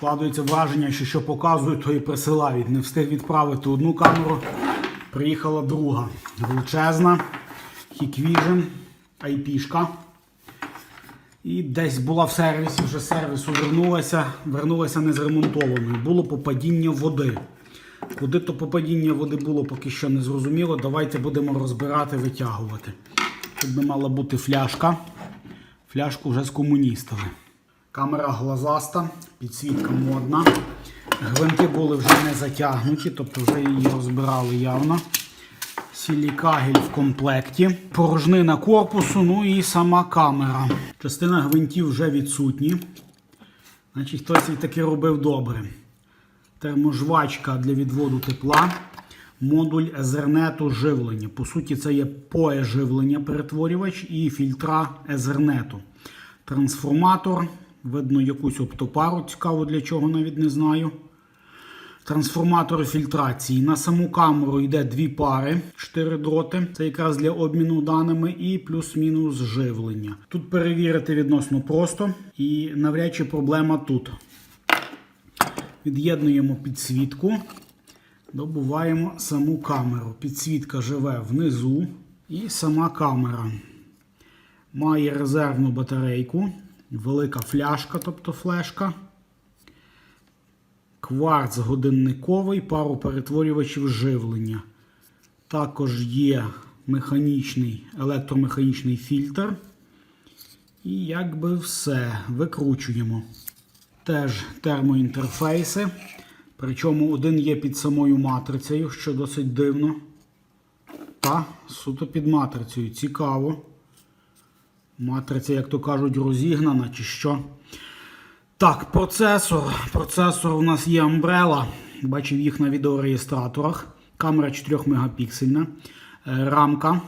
Складується враження, що що показують, то і присилають. Не встиг відправити одну камеру, приїхала друга. Величезна, Hikvision, IP-шка. І десь була в сервісі, вже сервісу вернулася, вернулася незремонтованою. Було попадіння води. Куди то попадіння води було, поки що не зрозуміло. Давайте будемо розбирати, витягувати. Тут би мала бути фляжка. Фляжку вже скомуністили. Камера глазаста, підсвітка модна. Гвинти були вже не затягнуті, тобто вже її розбирали явно. Сілікагель в комплекті, порожнина корпусу, ну і сама камера. Частина гвинтів вже відсутні. Значить, хтось їх таки робив добре. Терможвачка для відводу тепла, модуль Ethernet живлення. По суті, це є PoE живлення перетворювач і фільтра Ethernet. Трансформатор, видно якусь оптопару, цікаво для чого навіть не знаю. Трансформатор фільтрації. На саму камеру йде дві пари, 4 дроти. Це якраз для обміну даними і плюс-мінус живлення. Тут перевірити відносно просто і навряд чи проблема тут. Від'єднуємо підсвітку, добуваємо саму камеру. Підсвітка живе внизу і сама камера. Має резервну батарейку, велика фляжка, тобто флешка. Кварц годинниковий, пару перетворювачів живлення. Також є механічний, електромеханічний фільтр. І якби все. Викручуємо. Теж термоінтерфейси. Причому один є під самою матрицею, що досить дивно. Та, суто під матрицею. Цікаво. Матриця, як то кажуть, розігнана чи що. Так, процесор. Процесор у нас є Umbrella. Бачив їх на відеореєстраторах. Камера 4 мегапіксельна. Е, Рамка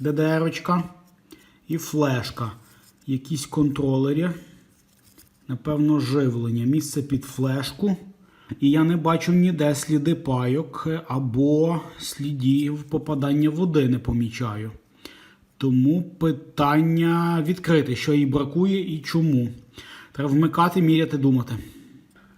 DDR і флешка. Якісь контролери. Напевно, живлення. Місце під флешку. І я не бачу ніде сліди пайок е, або слідів попадання води не помічаю. Тому питання відкрите, що їй бракує і чому. Треба вмикати, міряти, думати.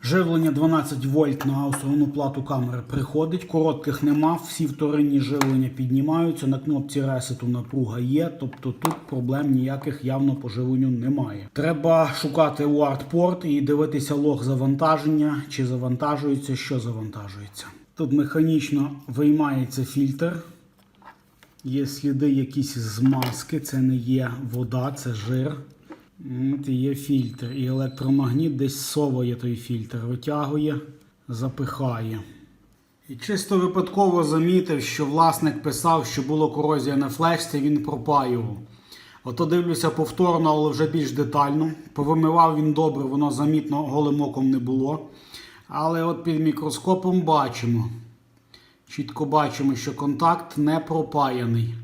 Живлення 12 вольт на основну плату камери приходить. Коротких нема, всі вторинні живлення піднімаються. На кнопці ресету напруга є, тобто тут проблем ніяких явно по живленню немає. Треба шукати UART-порт і дивитися лог завантаження, чи завантажується, що завантажується. Тут механічно виймається фільтр. Є сліди якісь змазки, це не є вода, це жир. От є фільтр. І електромагніт десь соває той фільтр, витягує, запихає. І чисто випадково замітив, що власник писав, що була корозія на флешці, він пропаював. Ото дивлюся повторно, але вже більш детально. Повимивав він добре, воно замітно голим оком не було. Але от під мікроскопом бачимо. Чітко бачимо, що контакт не пропаяний.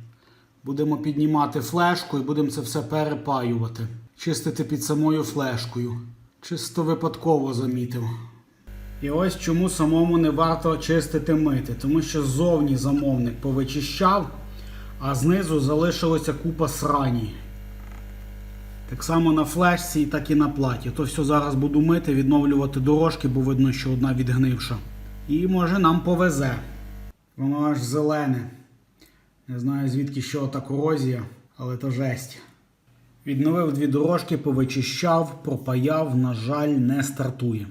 Будемо піднімати флешку і будемо це все перепаювати. Чистити під самою флешкою. Чисто випадково замітив. І ось чому самому не варто чистити мити. Тому що ззовні замовник повичищав, а знизу залишилася купа срані. Так само на флешці, так і на платі. То все зараз буду мити, відновлювати дорожки, бо видно, що одна відгнивша. І може нам повезе. Воно аж зелене. Не знаю звідки що та корозія, але то жесть. Відновив дві дорожки, повичищав, пропаяв, на жаль, не стартує.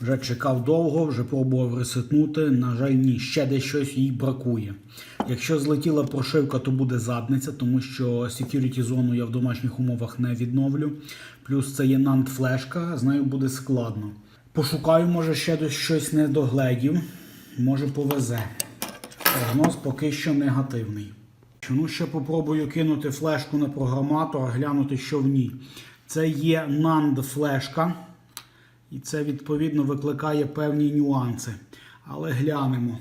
Вже чекав довго, вже пробував ресетнути. На жаль, ні, ще десь щось їй бракує. Якщо злетіла прошивка, то буде задниця, тому що security зону я в домашніх умовах не відновлю. Плюс це є NAND флешка, з нею буде складно. Пошукаю, може, ще десь щось не догледів, може повезе. Прогноз поки що негативний. Ну, ще попробую кинути флешку на програматор, глянути, що в ній. Це є NAND флешка. І це відповідно викликає певні нюанси. Але глянемо.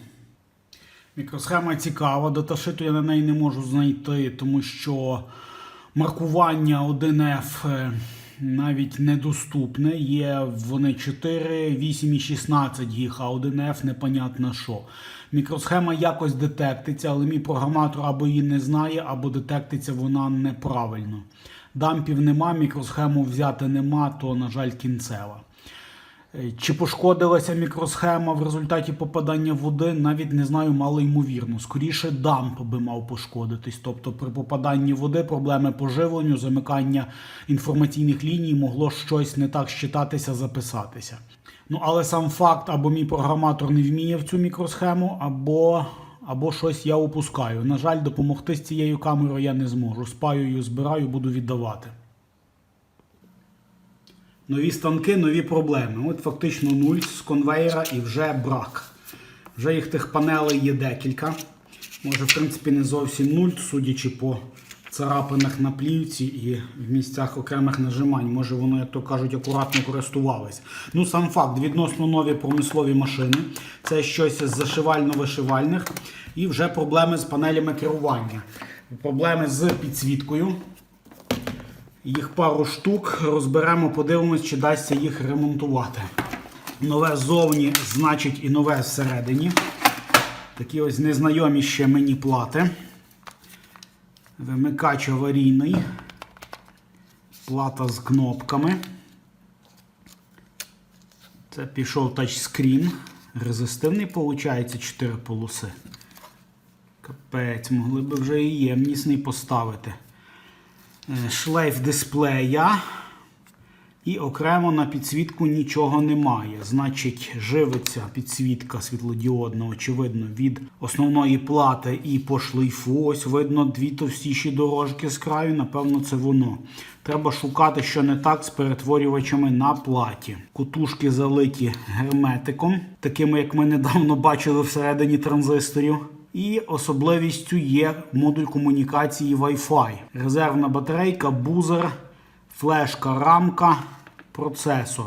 Мікросхема цікава, даташиту я на неї не можу знайти, тому що маркування 1F е, навіть недоступне. Є вони 4, 8 і 16 їх, а 1F непонятно що. Мікросхема якось детектиться, але мій програматор або її не знає, або детектиться вона неправильно. Дампів нема, мікросхему взяти нема, то, на жаль, кінцева. Е, Чи пошкодилася мікросхема в результаті попадання води, навіть не знаю, мало ймовірно. Скоріше дамп би мав пошкодитись. Тобто при попаданні води проблеми по живленню, замикання інформаційних ліній могло щось не так щитатися, записатися. Ну, але сам факт, або мій програматор не вміє в цю мікросхему, або, або щось я упускаю. На жаль, допомогти з цією камерою я не зможу. Спаю, збираю, буду віддавати. Нові станки, нові проблеми. От фактично нуль з конвейера і вже брак. Вже їх тих панелей є декілька. Може, в принципі, не зовсім нуль, судячи по царапинах на плівці і в місцях окремих нажимань. Може, воно, як то кажуть, акуратно користувалось. Ну, сам факт, відносно нові промислові машини. Це щось з зашивально-вишивальних. І вже проблеми з панелями керування. Проблеми з підсвіткою. Їх пару штук розберемо, подивимось, чи дасться їх ремонтувати. Нове ззовні, значить, і нове всередині. Такі ось незнайомі ще мені плати. Вимикач аварійний. Плата з кнопками. Це пішов тачскрін. Резистивний, виходить, 4 полоси. Капець, могли б вже і ємнісний поставити. Е, шлейф дисплея. І окремо на підсвітку нічого немає. Значить, живиться підсвітка світлодіодна, очевидно, від основної плати і по шлейфу. Ось видно дві товстіші дорожки з краю. Напевно, це воно. Треба шукати, що не так з перетворювачами на платі. Кутушки залиті герметиком, такими, як ми недавно бачили всередині транзисторів. І особливістю є модуль комунікації Wi-Fi. Резервна батарейка, бузер, флешка, рамка, процесор.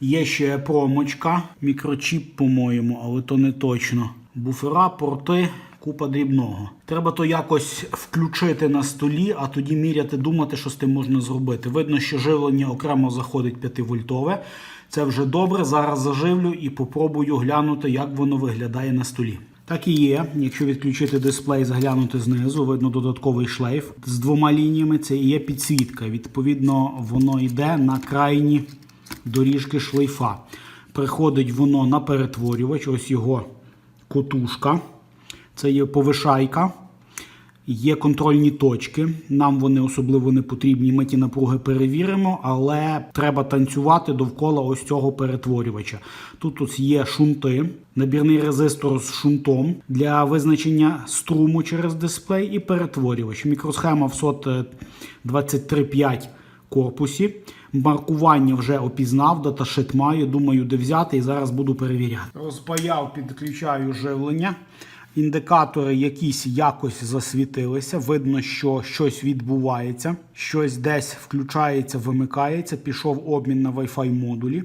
Є ще промочка, мікрочіп, по-моєму, але то не точно. Буфера, порти, купа дрібного. Треба то якось включити на столі, а тоді міряти, думати, що з тим можна зробити. Видно, що живлення окремо заходить 5-вольтове. Це вже добре. Зараз заживлю і попробую глянути, як воно виглядає на столі. Так і є. Якщо відключити дисплей, заглянути знизу, видно додатковий шлейф з двома лініями. Це і є підсвітка. Відповідно, воно йде на крайні доріжки шлейфа. Приходить воно на перетворювач, ось його котушка. Це є повишайка. Є контрольні точки. Нам вони особливо не потрібні. Ми ті напруги перевіримо, але треба танцювати довкола ось цього перетворювача. Тут ось є шунти, набірний резистор з шунтом для визначення струму через дисплей і перетворювач. Мікросхема в SOT 235 корпусі. Маркування вже опізнав, даташит маю, думаю, де взяти і зараз буду перевіряти. Розпаяв, підключаю живлення. Індикатори якісь якось засвітилися. Видно, що щось відбувається, щось десь включається, вимикається. Пішов обмін на Wi-Fi модулі.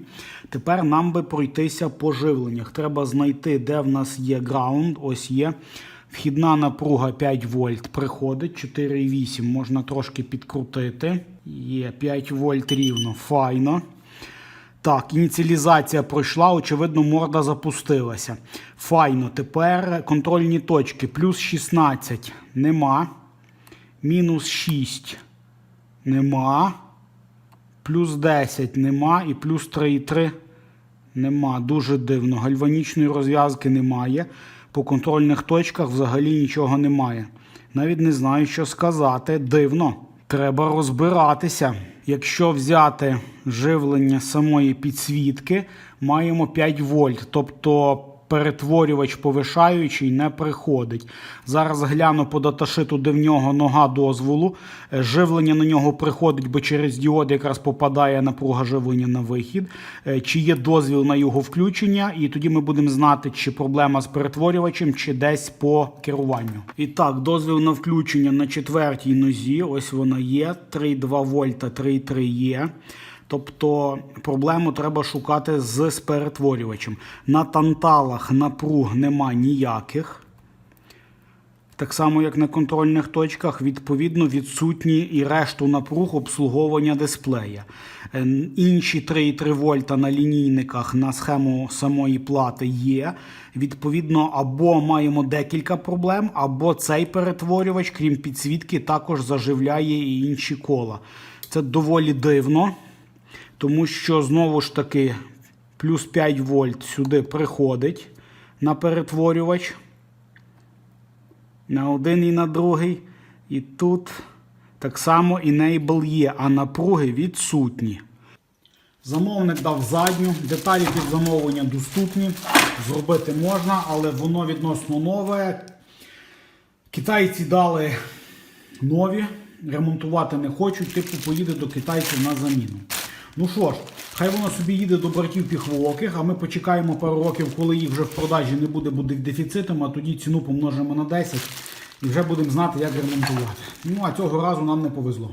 Тепер нам би пройтися по живленнях. Треба знайти, де в нас є граунд. Ось є. Вхідна напруга 5 вольт приходить, 4,8 можна трошки підкрутити. Є 5 вольт рівно, файно. Так, ініціалізація пройшла, очевидно, морда запустилася. Файно. Тепер контрольні точки. Плюс 16 нема. Мінус 6 нема. Плюс 10 нема. І плюс 3,3 нема. Дуже дивно. Гальванічної розв'язки немає. По контрольних точках взагалі нічого немає. Навіть не знаю, що сказати. Дивно. Треба розбиратися. Якщо взяти живлення самої підсвітки, маємо 5 вольт. Тобто перетворювач повишаючий не приходить. Зараз гляну по даташиту, де в нього нога дозволу. Е, Живлення на нього приходить, бо через діод якраз попадає напруга живлення на вихід. Е, Чи є дозвіл на його включення, і тоді ми будемо знати, чи проблема з перетворювачем, чи десь по керуванню. І так, дозвіл на включення на четвертій нозі. Ось вона є. 3,2 вольта, 3,3 є. Тобто проблему треба шукати з, перетворювачем. На танталах напруг нема ніяких. Так само, як на контрольних точках, відповідно, відсутні і решту напруг обслуговування дисплея. Е, Інші 3,3 вольта на лінійниках на схему самої плати є. Відповідно, або маємо декілька проблем, або цей перетворювач, крім підсвітки, також заживляє і інші кола. Це доволі дивно, тому що знову ж таки плюс 5 вольт сюди приходить на перетворювач. На один і на другий. І тут так само enable є, а напруги відсутні. Замовник дав задню, деталі під замовлення доступні, зробити можна, але воно відносно нове. Китайці дали нові, ремонтувати не хочуть, типу поїде до китайців на заміну. Ну що ж, хай воно собі їде до братів піхвооких, а ми почекаємо пару років, коли їх вже в продажі не буде, буде дефіцитом, а тоді ціну помножимо на 10 і вже будемо знати, як ремонтувати. Ну а цього разу нам не повезло.